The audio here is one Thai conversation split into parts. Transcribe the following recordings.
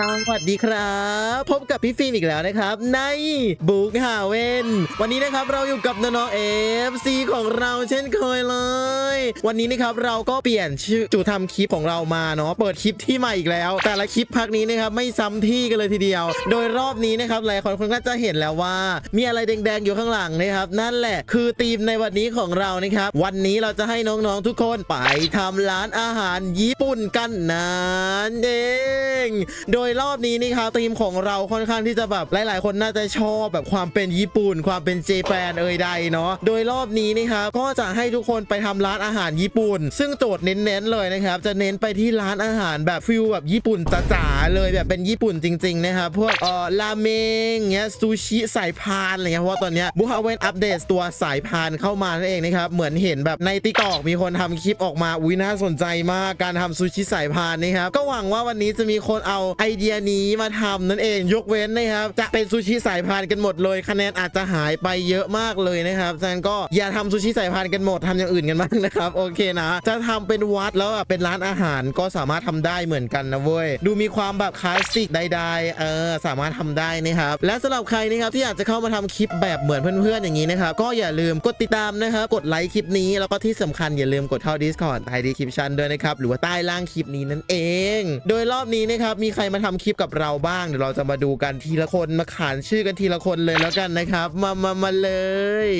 สวัสดีครับ พบกับพี่ฟิล์มอีกแล้วนะครับ ในบุกหาเวนวันนี้นะครับเราอยู่กับน้องเอฟซีของเราเช่นเคยเลย วันนี้นะครับเราก็เปลี่ยนชื่อจุดทำคลิปของเรามาเนาะเปิดคลิปที่ใหม่อีกแล้ว แต่ละคลิปพักนี้นะครับไม่ซ้ำที่กันเลยทีเดียว โดยรอบนี้นะครับหลายคนคงน่าจะเห็นแล้วว่า มีอะไรแดงๆอยู่ข้างหลังนะครับ นั่นแหละคือธีมในวันนี้ของเรานะครับ วันนี้เราจะให้น้องๆทุกคนไปทำร้านอาหารญี่ปุ่นกันนั่นเอง โดยยรอบนี้นี่ครับธีมของเราค่อนข้างที่จะแบบหลาย ๆ คนน่าจะชอบแบบความเป็นญี่ปุ่น ความเป็นเจแปนเอ่ยใดเนาะโดยรอบนี้นี่ครับก็จะให้ทุกคนไปทำร้านอาหารญี่ปุ่น ซึ่งโจทย์เน้นๆเลยนะครับจะเน้นไปที่ร้านอาหารแบบฟิลแบบญี่ปุ่นจ๋าๆเลยแบบเป็นญี่ปุ่นจริง ๆ นะครับพวกเอ่อราเมงเงี้ยซูชิสายพานอะไรเงี้ยเพราะว่าตอนเนี้ยบุฮาเวนอัปเดตตัวสายพานเข้ามานั่นเองนะครับเหมือนเห็นแบบในติ๊กตอกมีคนทำคลิปออกมาอุ้ยน่าสนใจมากการทำซูชิสายพานนะครับก็หวังว่าวันนี้จะมีคนเอาไอเดียนี้มาทำนั่นเองยกเว้นนะครับ จะเป็นซูชิสายพานกันหมดเลย คะแนนอาจจะหายไปเยอะมากเลยนะครับฉะนั้นก็อย่าทำซูชิสายพานกันหมดทำอย่างอื่นกันบ้างนะครับโอเคนะ จะทำเป็นวัดแล้วแบบเป็นร้านอาหารก็สามารถทำได้เหมือนกันนะเว้ยดูมีความแบบคลาสสิกใดๆเออสามารถทำได้นะครับและสำหรับใครนะครับที่อยากจะเข้ามาทำคลิปแบบเหมือนเพื่อนๆอย่างนี้นะครับก็อย่าลืมกดติดตามนะครับกดไลค์คลิปนี้แล้วก็ที่สำคัญอย่าลืมกดเข้า Discord ใต้ดีคลิปชันด้วยนะครับหรือว่าใต้ล่างคลิปนี้นั่นเอง โดยรอบนี้นะครับมีใครมาทำคลิปกับเราบ้างเดี๋ยวเราจะมาดูกันทีละคนมาขานชื่อกันทีละคนเลยแล้วกันนะครับ มามามาเลย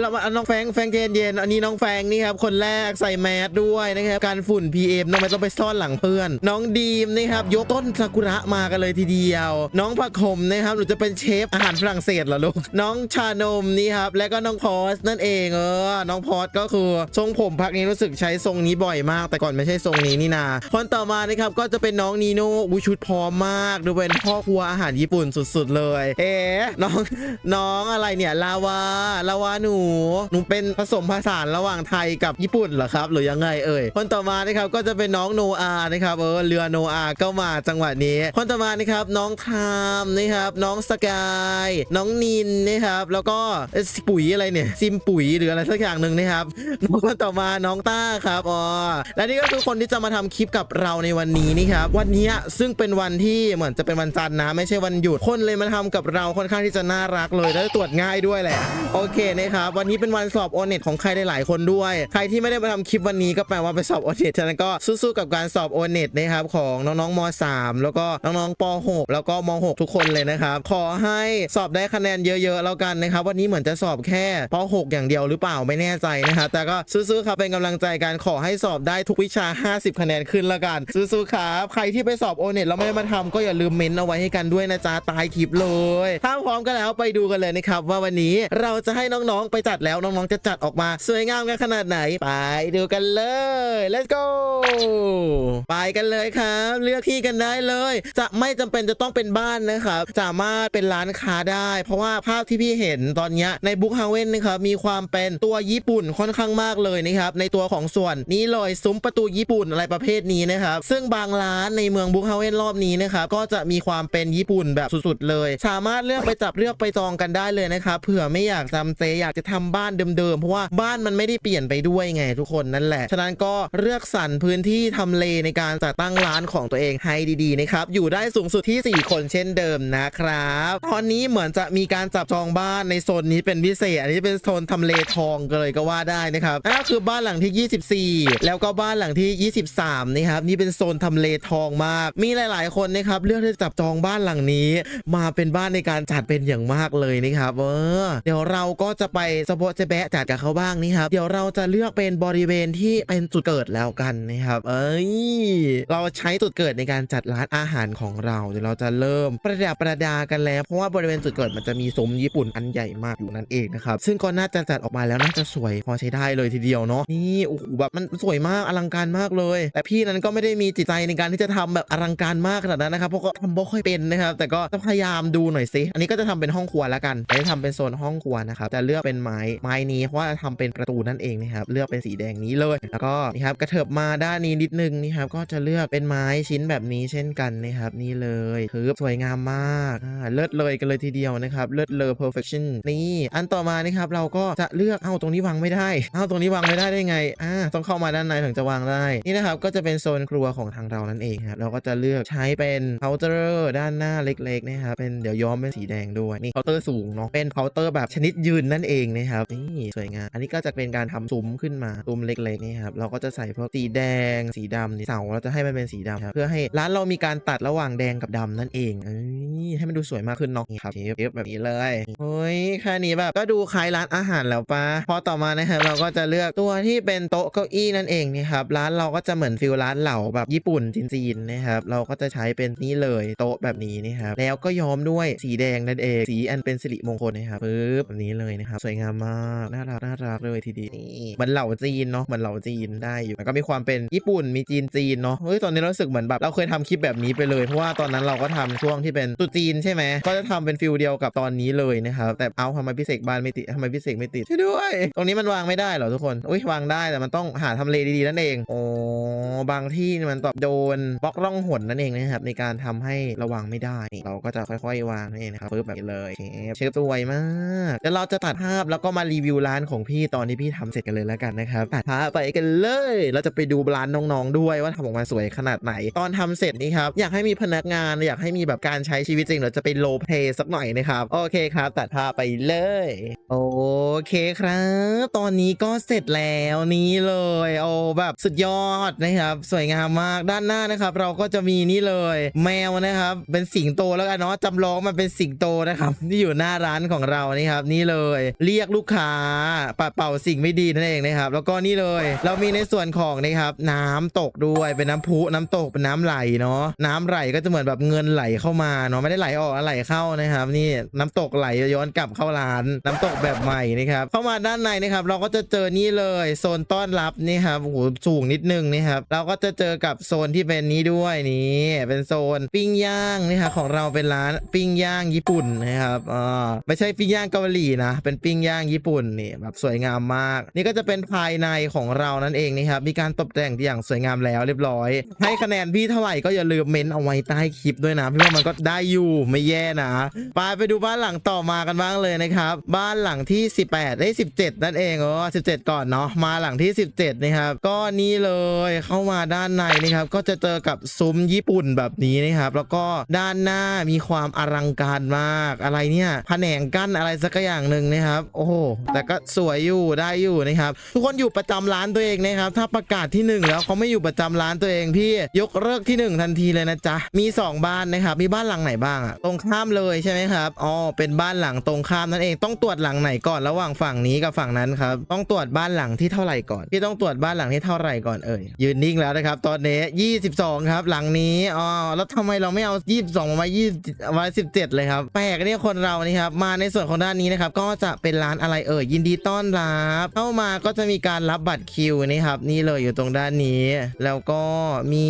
เรามาน้องแฟงแฟงเจนเย็นอันนี้น้องแฟงนี่ครับคนแรกใส่แมสด้วยนะครับการฝุ่น PM น้องไม่ต้องไปซ่อนหลังเพื่อน น้องดีมนะครับยกต้นซากุระมากันเลยทีเดียว น้องผักขมนะครับหนูจะเป็นเชฟอาหารฝรั่งเศสเหรอลูกน้องชานมนี่ครับและก็น้องพอสนั่นเองเออน้องพอสก็คือทรงผมพักนี้รู้สึกใช้ทรงนี้บ่อยมาก แต่ก่อนไม่ใช่ทรงนี้นี่นาคนต่อมานะครับก็จะเป็นน้องนีโน่อุชุดพร้อมมาก ดูเป็นพ่อครัวอาหารญี่ปุ่นสุดๆเลย เอ๊น้องน้องอะไรเนี่ยลาวาลาวาหนูหนูเป็นผสมผสานระหว่างไทยกับญี่ปุ่นเหรอครับ หรือยังไงเอ่ยคนต่อมานะครับก็จะเป็นน้องโนอานะครับเออเรือโนอาก็มาจังหวะนี้ คนต่อมานะครับน้องทามนะครับน้องสกายน้องนินนะครับแล้วก็ปุ๋ยอะไรเนี่ยซิมปุ๋ยหรืออะไรสักอย่างหนึ่งนะครับน้องคนต่อมาน้องต้าครับอ๋อและนี่ก็คือคนที่จะมาทำคลิปกับเราในวันนี้นี่ครับวันนี้ซึ่งเป็นวันที่เหมือนจะเป็นวันจันทร์นะ ไม่ใช่วันหยุดคนเลยมาทำกับเราค่อนข้างที่จะน่ารักเลยและตรวจง่ายด้วยแหละโอเคนะครับวันนี้เป็นวันสอบโอเน็ตของใครหลายๆคนด้วย ใครที่ไม่ได้มาทำคลิปวันนี้ก็แปลว่าไปสอบโอเน็ตฉะนั้นก็สู้ๆกับการสอบโอเน็ตนะครับของน้องๆม .3 แล้วก็น้องๆป .6 แล้วก็ม .6 ทุกคนเลยนะครับขอให้สอบได้คะแนนเยอะๆแล้วกันนะครับวันนี้เหมือนจะสอบแค่ป .6 อย่างเดียวหรือเปล่าไม่แน่ใจนะครับแต่ก็สู้ๆครับเป็นกำลังใจกันขอให้สอบได้ทุกวิชา 50 คะแนนขึ้นแล้วกันสู้ๆครับใครที่ไปสอบโอเน็ตแล้วไม่ได้มาทำก็อย่าลืมเมนเอาไว้ให้กันด้วยนะจ๊ะตายคลิปเลย ถ้าพร้อมกันแล้วไปดูกันเลยนะครับ ว่าวันนี้เราจะให้น้องๆไปจัดแล้วน้องๆจะจัดออกมาสวยงามกันขนาดไหนไปดูกันเลย let's go ไปกันเลยครับ เลือกที่กันได้เลย จะไม่จำเป็นจะต้องเป็นบ้านนะครับสามารถเป็นร้านค้าได้ เพราะว่าภาพที่พี่เห็นตอนนี้ในบุ๊กฮาเวนนะครับมีความเป็นตัวญี่ปุ่นค่อนข้างมากเลยนะครับในตัวของส่วนนี้เลยซุ้มประตูญี่ปุ่นอะไรประเภทนี้นะครับซึ่งบางร้านในเมืองบุ๊กฮาเวนรอบนี้นะครับก็จะมีความเป็นญี่ปุ่นแบบสุดๆเลย สามารถเลือกไปจับเลือกไปจองกันได้เลยนะครับเผื่อไม่อยากจำเจอยากจะทำบ้านเดิมๆเพราะว่าบ้านมันไม่ได้เปลี่ยนไปด้วยไงทุกคนนั่นแหละฉะนั้นก็เลือกสรรพื้นที่ทำเลในการจัดตั้งร้านของตัวเองให้ดีๆนะครับอยู่ได้สูงสุดที่ 4 คนเช่นเดิมนะครับตอนนี้เหมือนจะมีการจับจองบ้านในโซนนี้เป็นพิเศษ อันนี้เป็นโซนทำเลทองเลยก็ว่าได้นะครับนั่นก็คือบ้านหลังที่ 24 แล้วก็บ้านหลังที่ 23 นะครับนี่เป็นโซนทำเลทองมาก มีหลายๆ คนนะครับเลือกที่จะจับจองบ้านหลังนี้ มาเป็นบ้านในการจัดเป็นอย่างมากเลยนะครับเออเดี๋ยวเราก็จะไปสปอจะแบะจัดกับเขาบ้างนี่ครับเดี๋ยวเราจะเลือกเป็นบริเวณที่เป็นจุดเกิดแล้วกันนะครับ เอ้ยเราใช้จุดเกิดในการจัดร้านอาหารของเราเดี๋ยวเราจะเริ่มประดับประดากันแล้ว เพราะว่าบริเวณจุดเกิดมันจะมีซุ้มญี่ปุ่นอันใหญ่มากอยู่นั่นเองนะครับซึ่งก็น่าจะจัดออกมาแล้วน่าจะสวยพอใช้ได้เลยทีเดียวเนาะนี่โอ้โหแบบมันสวยมากอลังการมากเลย แต่พี่นั้นก็ไม่ได้มีจิตใจในการที่จะทำแบบอลังการมากขนาดนั้นนะครับเพราะก็ทำบ่ค่อยเป็นนะครับ แต่ก็จะพยายามดูหน่อยสิอันนี้ก็จะทำเป็นห้องครัวแล้วกันจะทำเป็นโซนห้องครัวนะครับจะเลือกเป็นไม้ไม้นี้เพราะว่าทำเป็นประตูนั่นเองนะครับเลือกเป็นสีแดงนี้เลยแล้วก็นี่ครับกระเถิบมาด้านนี้นิดนึงนี่ครับก็จะเลือกเป็นไม้ชิ้นแบบนี้เช่นกันนะครับนี่เลยคือสวยงามมากเลิศเลยกันเลยทีเดียวนะครับเลิศเลอ perfection นี่อันต่อมานี่ครับเราก็จะเลือกเอาตรงนี้วางไม่ได้เอาตรงนี้วางไม่ได้ได้ไงอ่าต้องเข้ามาด้านในถึงจะวางได้นี่นะครับก็จะเป็นโซนครัวของทางเรานั่นเองครับเราก็จะเลือกใช้ไปเป็นเคาน์เตอร์ด้านหน้าเล็กๆนะครับเป็นเดี๋ยวย้อมเป็นสีแดงด้วยนี่เคาน์เตอร์สูงเนาะเป็นเคาน์เตอร์แบบชนิดยืนนั่นเองนะครับนี่สวยงามอันนี้ก็จะเป็นการทำซุ้มขึ้นมาซุ้มเล็กๆนี่ครับเราก็จะใส่พวกสีแดง สีดำนี่เสาเราจะให้มันเป็นสีดำครับเพื่อให้ร้านเรามีการตัดระหว่างแดงกับดำนั่นเองเอ้ยให้มันดูสวยมากขึ้นเนาะนี่ครับเชฟแบบนี้เลยโอ้ยแค่นี้แบบก็ดูคล้ายร้านอาหารแล้วปะพอต่อมานะครับเราก็จะเลือกตัวที่เป็นโต๊ะเก้าอี้นั่นเองนี่ครับร้านเราก็จะเหมือนฟิลร้านเหล่าแบบญี่ปุ่นจีนๆนะครับเราก็จะใช้เป็นนี่เลยโต๊ะแบบนี้นี่ครับแล้วก็ย้อมด้วยสีแดงนั่นเองสีอันเป็นสิริมงคลนะครับปึ๊บแบบนี้เลยนะครับสวยงามมากน่ารักน่ารักเลยทีเดียวนี่เหมือนเหล่าจีนเนาะเหมือนเหล่าจีนได้อยู่มันก็มีความเป็นญี่ปุ่นมีจีนจีนเนาะเฮ้ยตอนนี้รู้สึกเหมือนแบบเราเคยทำคลิปแบบนี้ไปเลยเพราะว่าตอนนั้นเราก็ทำช่วงที่เป็นตุจีนใช่ไหมก็จะทำเป็นฟิลเดียวกับตอนนี้เลยนะครับแต่เอาทำไมพิเศษบ้านไม่ติดทำไมพิเศษไม่ติดช่วยด้วย ตรงนี้มันวางไม่ได้เหรอทุกคนอุ้ยวางได้แต่มันต้องหาทำเลดีๆนั่นเองโอ้บางที่มันตอบโดนบล็อกร่องหนนั่นเองนะครับในการทำให้ระวังไม่ได้ เราก็จะค่อยๆวางนั่นะครับปึ๊บแบบนี้เลยเชฟเชฟสวยมากเดี๋ยวเราจะตัดภาพแล้วก็มารีวิวร้านของพี่ตอนที่พี่ทำเสร็จกันเลยแล้วกันนะครับตัดภาพไปกันเลย เราจะไปดูร้านน้องๆด้วยว่าทำออกมาสวยขนาดไหน ตอนทำเสร็จนี่ครับอยากให้มีพนักงานอยากให้มีแบบการใช้ชีวิตจริงเดี๋ยวจะไปโลเพสักหน่อยนะครับโอเคครับตัดภาพไปเลย โอเคครับ ตอนนี้ก็เสร็จแล้วนี่เลยโอ้แบบสุดยอดนะครับ สวยงามมากด้านหน้านะครับ เราก็จะมีนี่เลยแมวนะครับ เป็นสิงโตแล้วกันเนาะจำลองมันเป็นสิงโตนะครับที่อยู่หน้าร้านของเรานี่ครับ นี่เลย เรียกลูกค้าปเป่าสิ่งไม่ดีนั่นเองนะครับ แล้วก็นี่เลย เรามีในส่วนของนะครับ น้ำตกด้วยเป็นน้ำพุน้ำตกเป็นน้ำไหลเนาะน้ำไหลก็จะเหมือนแบบเงินไหลเข้ามาเนาะไม่ได้ไหลออกอะไหลเข้านะครับ นี่น้ำตกไหลย้อนกลับเข้าร้าน น้ำตกแบบใหม่นะครับเข้ามาด้านในนะครับ เราก็จะเจอนี่เลยโซนต้อนรับนี่ครับโอ้โหสูงนิดนึงนี่ครับเราก็จะเจอกับโซนที่เป็นนี้ด้วยนี่เป็น็นโซนปิ้งย่างนี่ครับของเราเป็นร้านปิ้งย่างญี่ปุ่นนะครับอ่าไม่ใช่ปิ้งย่างเกาหลีนะ เป็นปิ้งย่างญี่ปุ่นนี่แบบสวยงามมาก นี่ก็จะเป็นภายในของเรานั่นเองนี่ครับมีการตกแต่งอย่างสวยงามแล้วเรียบร้อย ให้คะแนนพี่เท่าไหร่ก็อย่าลืมเม้นเอาไว้ใต้คลิปด้วยนะพี่ว่ามันก็ได้อยู่ไม่แย่นะไปไปดูบ้านหลังต่อมากันบ้างเลยนะครับ บ้านหลังที่ 18ได้17 นั่นเองอ๋อ17 ก่อนเนาะมาหลังที่ 17นะครับก็นี่เลยเข้ามาด้านในนะครับก็จะเจอกับซุ้มญี่ปุ่นแบบบนี้นะครับ แล้วก็ด้านหน้ามีความอลังการมากอะไรเนี่ยผนงกั้นอะไรสักอย่างหนึ่งนะครับ โอ้โหแต่ก็สวยอยู่ได้อยู่นะครับ ทุกคนอยู่ประจำร้านตัวเองนะครับ ถ้าประกาศที่หนึ่งแล้วเขาไม่อยู่ประจำร้านตัวเองพี่ยกเลิกที่หนึ่งทันทีเลยนะจ๊ะมีสองบ้านนะครับ มีบ้านหลังไหนบ้างอะตรงข้ามเลยใช่ไหมครับอ๋อเป็นบ้านหลังตรงข้ามนั่นเองต้องตรวจหลังไหนก่อนระหว่างฝั่งนี้กับฝั่งนั้นครับต้องตรวจบ้านหลังที่เท่าไหร่ก่อนพี่ต้องตรวจบ้านหลังที่เท่าไหร่ก่อนเอ่ยยืนนิ่งแล้วนะครับ ตอนนี้ 22 ครับ หลังนี้อ๋อแล้วทำไมเราไม่เอา 22 มา20มา17 เลยครับ แปลกเนี่ยคนเรานี่ครับ มาในส่วนของด้านนี้นะครับ ก็จะเป็นร้านอะไรเอ่ย ยินดีต้อนรับ เข้ามาก็จะมีการรับบัตรคิวนี่ครับ นี่เลยอยู่ตรงด้านนี้ แล้วก็มี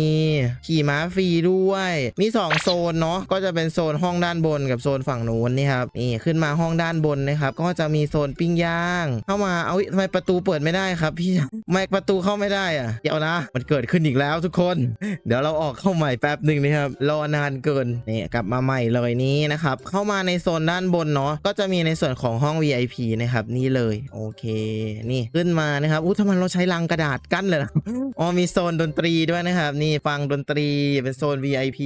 ขี่ม้าฟรีด้วย มี 2 โซนเนาะ ก็จะเป็นโซนห้องด้านบนกับโซนฝั่งนู้นนี่ครับ นี่ขึ้นมาห้องด้านบนนะครับ ก็จะมีโซนปิ้งย่าง เข้ามา เอาทำไมประตูเปิดไม่ได้ครับ พี่ไม่ประตูเข้าไม่ได้อะเดี๋ยวนะ มันเกิดขึ้นอีกแล้วทุกคน เดี๋ยวเราออกเข้าใหม่แป๊บหนึ่งนะครับ รอนานเกินนี่กลับมาใหม่เลยนี้นะครับ เข้ามาในโซนด้านบนเนาะก็จะมีในส่วนของห้อง VIP นะครับ นี่เลยโอเค นี่ขึ้นมานะครับอู้ทำไมเราใช้ลังกระดาษกั้นเลยล่ะอ๋อมีโซนดนตรีด้วยนะครับ นี่ฟังดนตรีเป็นโซน VIP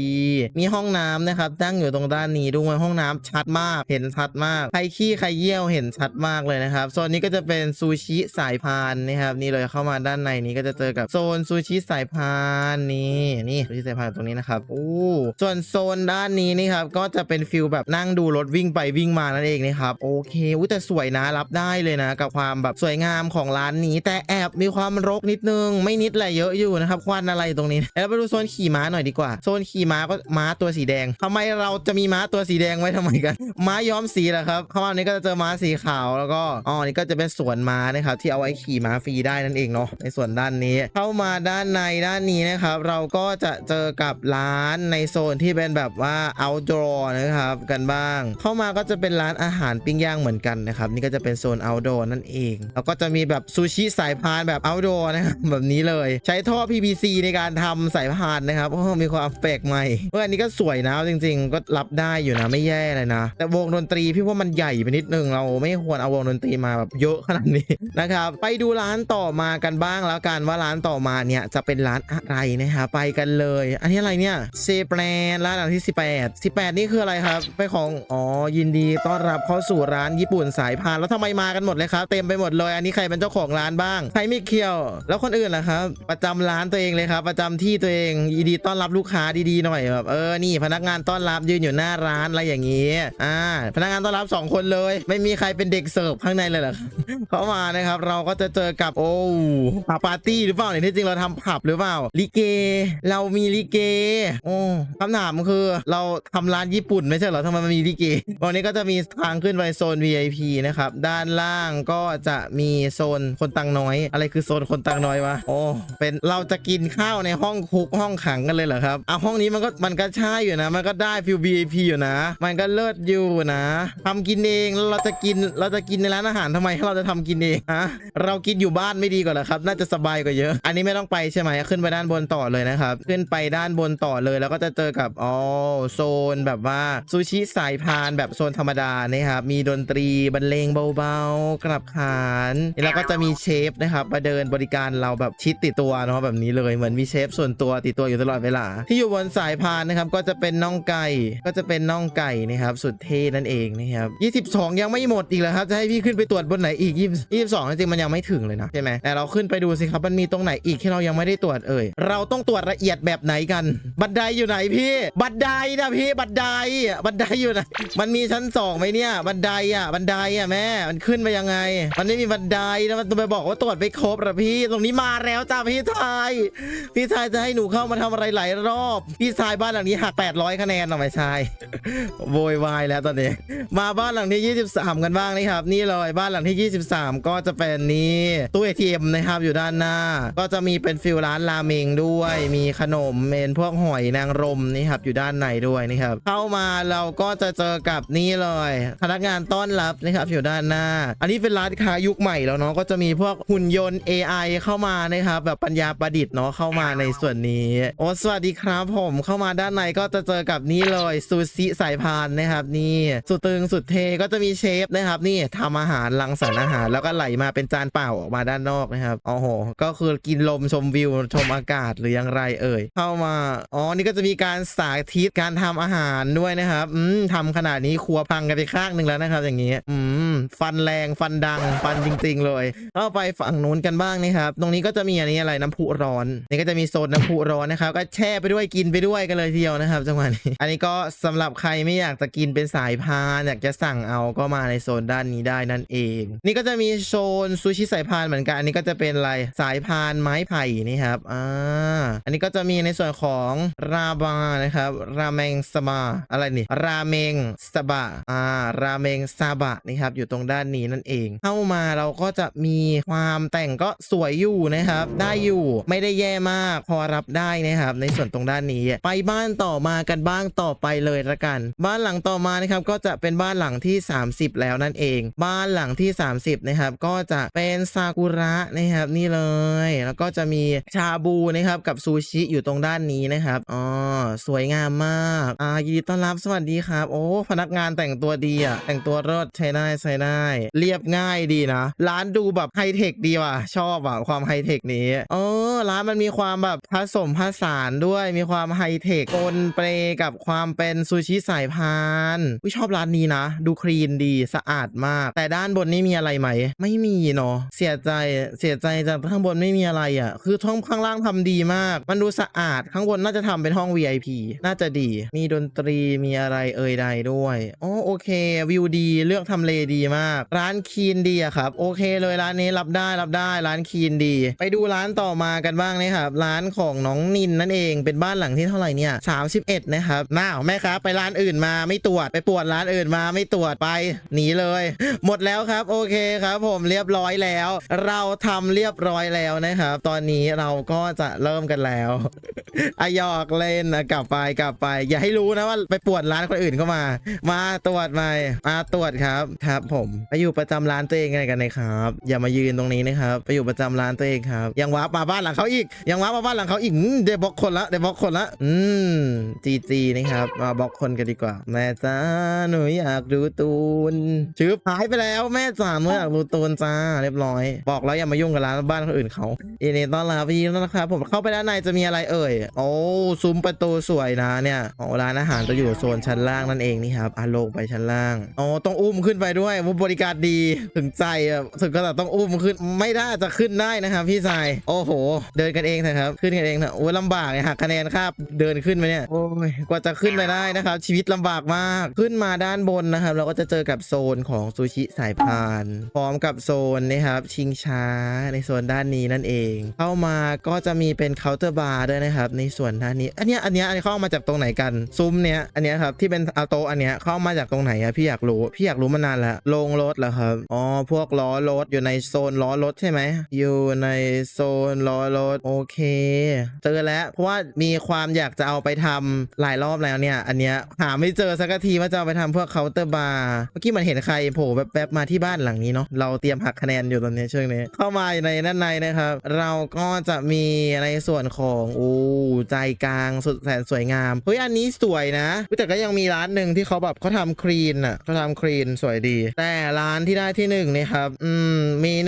มีห้องน้ำนะครับตั้งอยู่ตรงด้านนี้ด้วยห้องน้ำชัดมากเห็นชัดมากใครขี้ใครเยี่ยวเห็นชัดมากเลยนะครับโซนนี้ก็จะเป็นซูชิสายพานนะครับนี่เลยเข้ามาด้านในนี้ก็จะเจอกับโซนซูชิสายพานนี่นี่ซูชิสายพานตรงนี้นะครับอู้ส่วนโซนด้านนี้นี่ครับก็จะเป็นฟิลแบบนั่งดูรถวิ่งไปวิ่งมานั่นเองนะครับโอเคอุ้ยแต่สวยนะรับได้เลยนะ กับความแบบสวยงามของร้านนี้ แต่แอบมีความรกนิดนึง ไม่นิดแหละเยอะอยู่นะครับควันอะไรตรงนี้แล้วไปดูโซนขี่ม้าหน่อยดีกว่า โซนขี่ม้าก็ม้าตัวสีแดงทำไมเราจะมีม้าตัวสีแดงไว้ทำไมกันม้าย้อมสีเหรอครับเข้ามานี้ก็จะเจอม้าสีขาวแล้วก็อ๋อนี่ก็จะเป็นสวนม้านะครับที่เอาไว้ขี่ม้าฟรีได้นั่นเองเนาะในส่วนด้านนี้ เข้ามาด้านในด้านนี้นะครับเราก็จะเจอกับร้านานในโซนที่เป็นแบบว่า outdoor นะครับกันบ้าง เข้ามาก็จะเป็นร้านอาหารปิ้งย่างเหมือนกันนะครับนี่ก็จะเป็นโซน outdoor นั่นเอง แล้วก็จะมีแบบซูชิสายพานแบบ outdoor นะครับแบบนี้เลย ใช้ท่อ PVC ในการทำสายพานนะครับโอ้มีความแปลกใหม่เอออันนี้ก็สวยนะจริง ๆ ก็รับได้อยู่นะไม่แย่เลยนะ แต่วงดนตรีพี่ว่ามันใหญ่ไปนิดนึงเราไม่ควรเอาวงดนตรีมาแบบเยอะขนาดนี้นะครับไปดูร้านต่อมากันบ้างแล้วกันว่าร้านต่อมาเนี่ยจะเป็นร้านอะไรนะครับไปกันเลย อันนี้อะไรเนี่ยเนี่ยเซแปรนร้านหลังที่18 18นี่คืออะไรครับไปของอ๋อยินดีต้อนรับเข้าสู่ร้านญี่ปุ่นสายพานแล้วทำไมมากันหมดเลยครับ เต็มไปหมดเลย อันนี้ใครเป็นเจ้าของร้านบ้างใครไม่เคียว แล้วคนอื่นล่ะครับ ประจำร้านตัวเองเลยครับ ประจำที่ตัวเองยินดีต้อนรับลูกค้าดีๆหน่อยแบบเออนี่พนักงานต้อนรับยืนอยู่หน้าร้านอะไรอย่างนี้อ่าพนักงานต้อนรับสองคนเลย ไม่มีใครเป็นเด็กเสิร์ฟข้างในเลยหรอเข้ามานะครับ เราก็จะเจอกับโอ้ผับปาร์ตี้หรือเปล่าเนี่ยที่จริงเราทำผับหรือเปล่าลิเก เรามีลิเกโอ้คำถามคือเราทำร้านญี่ปุ่นไม่ใช่เหรอทำไมมันมีลิเกวันนี้ก็จะมีทางขึ้นไปโซน VIP นะครับ ด้านล่างก็จะมีโซนคนตังน้อย อะไรคือโซนคนตังน้อยวะโอ้เป็นเราจะกินข้าวในห้องคุกห้องขังกันเลยเหรอครับอะห้องนี้มันก็มันก็ใช่อยู่นะ มันก็ได้ฟิล VIP อยู่นะ มันก็เลิศอยู่นะทำกินเองแล้วเราจะกินเราจะกินในร้านอาหารทำไมให้เราจะทำกินเองฮะเรากินอยู่บ้านไม่ดีกว่าเหรอครับ น่าจะสบายกว่าเยอะ อันนี้ไม่ต้องไปใช่ไหมขึ้นไปด้านบนต่อเลยนะครับ ขึ้นไปด้านบนต่อเลย แล้วก็จะเจอกับอ๋อโซนแบบว่าซูชิสายพานแบบโซนธรรมดานะครับมีดนตรีบรรเลงเบาๆกลับขานแล้วก็จะมีเชฟนะครับมาเดินบริการเราแบบชิดติดตัวเนาะแบบนี้เลยเหมือนมีเชฟส่วนตัวติดตัวอยู่ตลอดเวลา ที่อยู่บนสายพานนะครับก็จะเป็นน่องไก่ก็จะเป็นน่องไก่นะครับสุดเท่นั่นเองนะครับ22 ยังไม่หมดอีกเหรอครับจะให้พี่ขึ้นไปตรวจบนไหนอีก22จริงๆมันยังไม่ถึงเลยนะใช่ไหมแต่เราขึ้นไปดูสิครับมันมีตรงไหนอีกที่เรายังไม่ได้ตรวจเอ่ยเราต้องตรวจละเอียดแบบไหนกันบันไดอยู่ไหนพี่ บันไดนะพี่ บันไดอะบันไดอยู่ไหนมันมีชั้นสองไหมเนี่ย บันไดอะ บันไดอะแม่ มันขึ้นไปยังไง มันไม่มีบันไดนะมันไปบอกว่าตรวจไม่ครบหรอพี่ ตรงนี้มาแล้วจ้าพี่ชาย พี่ชายจะให้หนูเข้ามาทำอะไรหลายรอบ พี่ชายบ้านหลังนี้หัก800คะแนนหรอยไหม่ใช่โวยวายแล้วตอนนี้ มาบ้านหลังที่ 23 กันบ้างนะครับ นี่เลยบ้านหลังที่ 23 ก็จะเป็นนี้ตู้ ATM นะครับอยู่ด้านหน้า ก็จะมีเป็นฟิลร้านราเมงด้วย มีขนมเมนพวกหอยนางรมนี่ครับอยู่ด้านในด้วยนี่ครับเข้ามาเราก็จะเจอกับนี่เลยพนักงานต้อนรับนะครับอยู่ด้านหน้า อันนี้เป็นร้านค้ายุคใหม่แล้วเนาะก็จะมีพวกหุ่นยนต์ AI เข้ามานะครับแบบปัญญาประดิษฐ์เนาะเข้ามาในส่วนนี้โอ้สวัสดีครับผมเข้ามาด้านในก็จะเจอกับนี่เลยซูชิสายพานนะครับนี่สุดตึงสุดเทก็จะมีเชฟนะครับนี่ทำอาหารรังสรรค์อาหาร แล้วก็ไหลมาเป็นจานเปล่าออกมาด้านนอกนะครับโอ้โหก็คือกินลมชมวิวชมอากาศหรือยังไรเอ่ยเข้ามาอ๋ออ๋อ นี่ก็จะมีการสาธิตการทำอาหารด้วยนะครับ อืมทำขนาดนี้ครัวพังกันไปข้างหนึ่งแล้วนะครับ อย่างนี้ อืม ฟันแรงฟันดัง ฟันจริง ๆ เลยเข้าไปฝั่งนู้นกันบ้างนะครับ ตรงนี้ก็จะมีอันนี้อะไรน้ำพุร้อน นี่ก็จะมีโซนน้ำพุร้อนนะครับ ก็แช่ไปด้วยกินไปด้วยกันเลยทีเดียวนะครับจังหวะนี้ อันนี้ก็สำหรับใครไม่อยากจะกินเป็นสายพานอยากจะสั่งเอาก็มาในโซนด้านนี้ได้นั่นเอง นี่ก็จะมีโซนซูชิสายพานเหมือนกัน อันนี้ก็จะเป็นอะไรสายพานไม้ไผ่นี่ครับอ่าอันนี้ก็จะมีในส่วนของราบานะครับ ราเมงสบาอะไรนี่ ราเมงสบะอ่าราเมงซาบะนี่ครับอยู่ตรงด้านนี้นั่นเอง เข้ามาเราก็จะมีความแต่งก็สวยอยู่นะครับ ได้อยู่ไม่ได้แย่มากพอรับได้นะครับ ในส่วนตรงด้านนี้ ไปบ้านต่อมากันบ้างต่อไปเลยละกัน บ้านหลังต่อมานะครับก็จะเป็นบ้านหลังที่ 30 แล้วนั่นเอง บ้านหลังที่ 30นะครับก็จะเป็นซากุระนะครับนี่เลย แล้วก็จะมีชาบูนะครับกับซูชิอยู่ตรงด้านนี้นะครับอ๋อสวยงามมากอ่ายินดีต้อนรับสวัสดีครับ โอ้พนักงานแต่งตัวดีอะแต่งตัวรถใช้ได้ใช้ได้เรียบง่ายดีนะ ร้านดูแบบไฮเทคดีว่ะ ชอบอะความไฮเทคนี้เออร้านมันมีความแบบผสมผสานด้วยมีความไฮเทคปนเปรกับความเป็นซูชิสายพานอุ๊ยชอบร้านนี้นะ ดูคลีนดีสะอาดมาก แต่ด้านบนนี่มีอะไรไหม ไม่มีเนาะเสียใจเสียใจจากข้างบนไม่มีอะไรอะ คือท้องข้างล่างทำดีมาก มันดูสะอาดข้างบนน่าจะทำเป็นห้อง VIP น่าจะดี มีดนตรีมีอะไรเอ่ยใดด้วยอ๋อโอเค วิวดีเลือกทำเลดีมาก ร้านคีนดีอะครับ โอเคเลยร้านนี้รับได้รับได้ร้านคีนดี ไปดูร้านต่อมากันบ้างนะครับ ร้านของน้องนินนั่นเองเป็นบ้านหลังที่เท่าไหร่เนี่ย31 นะครับน้าวแม่ครับไปร้านอื่นมาไม่ตรวจไปปวดร้านอื่นมาไม่ตรวจไปหนีเลย หมดแล้วครับ โอเคครับ ผมเรียบร้อยแล้ว เราทำเรียบร้อยแล้วนะครับ ตอนนี้เราก็จะเริ่มกันแล้วอะหยอกเล่นนะกลับไปกลับไป อย่าให้รู้นะว่าไปปวดร้านคนอื่นเข้ามา มาตรวจใหม่มาตรวจครับครับผมผมไปอยู่ประจำร้านตัวเองกันนะครับ อย่ามายืนตรงนี้นะครับไปอยู่ประจำร้านตัวเองครับ ยังว้าร์ปมาบ้านหลังเขาอีก ยังว้าร์ปมาบ้านหลังเขาอีกอืมเดบล็อกคนละเดบล็อกคนละ อืมจีจีนะครับมาบล็อกคนกันดีกว่า แม่จ้าหนูอยากดูตูนชืบหายไปแล้วแม่จ๋าหนูอยากดูตูนจ้าเรียบร้อย บอกแล้วอย่ามายุ่งกับร้านบ้านคนอื่นเขายินดีต้อนรับพี่นะครับผมเข้าไปด้านในจะมีอะไรเอ่ยโอ้ซุ้มประตูสวยนะเนี่ยโอ้ร้านอาหารจะอยู่โซนชั้นล่างนั่นเองนี่ครับอะลงไปชั้นล่างโอ้ต้องอุ้มขึ้นไปด้วยว่าบริการดีถึงใจอะถึงขนาดต้องอุ้มขึ้น ไม่ได้จะขึ้นได้นะครับพี่ชาย โอ้โห เดินกันเองเถอะครับ ขึ้นกันเองเถอะโอ้ยลำบากเลยหักคะแนนครับเดินขึ้นไปเนี่ย โอ้ยกว่าจะขึ้นไปได้นะครับ ชีวิตลำบากมาก ขึ้นมาด้านบนนะครับ เราก็จะเจอกับโซนของซูชิสายพาน พร้อมกับโซนนะครับ ชิงช้าในโซนด้านนี้นั่นเอง เข้ามาก็จะมีเป็นเคาน์เตอร์บาร์ด้วยนะครับ ในส่วนด้านนี้ อันนี้อันนี้อันนี้เข้ามาจากตรงไหนกันซุ้มเนี้ยอันนี้ครับที่เป็นอาโตอันเนี้ยเข้ามาจากตรงไหนอะพี่อยากรู้พี่อยากรู้มานานแล้วลลงรถเหรอครับ อ๋อ พวกล้อรถอยู่ในโซนล้อรถใช่ไหม อยู่ในโซนล้อรถ โอเค เจอแล้ว เพราะว่ามีความอยากจะเอาไปทำหลายรอบแล้วเนี่ย อันเนี้ยหาไม่เจอสักทีว่าจะเอาไปทำพวกเคาน์เตอร์บาร์ เมื่อกี้มันเห็นใครโผล่แป๊บๆมาที่บ้านหลังนี้เนาะ เราเตรียมหักคะแนนอยู่ตอนนี้ช่วงนี้ เข้ามาในด้านในนะครับ เราก็จะมีในส่วนของอู้ใจกลางสุดแสนสวยงาม เฮ้ย อันนี้สวยนะ แต่ก็ยังมีร้านหนึ่งที่เขาแบบเขาทำคลีนอะเขาทำคลีนสวยดีแต่ร้านที่ได้ที่หนึ่งนี่ครับ อืม มี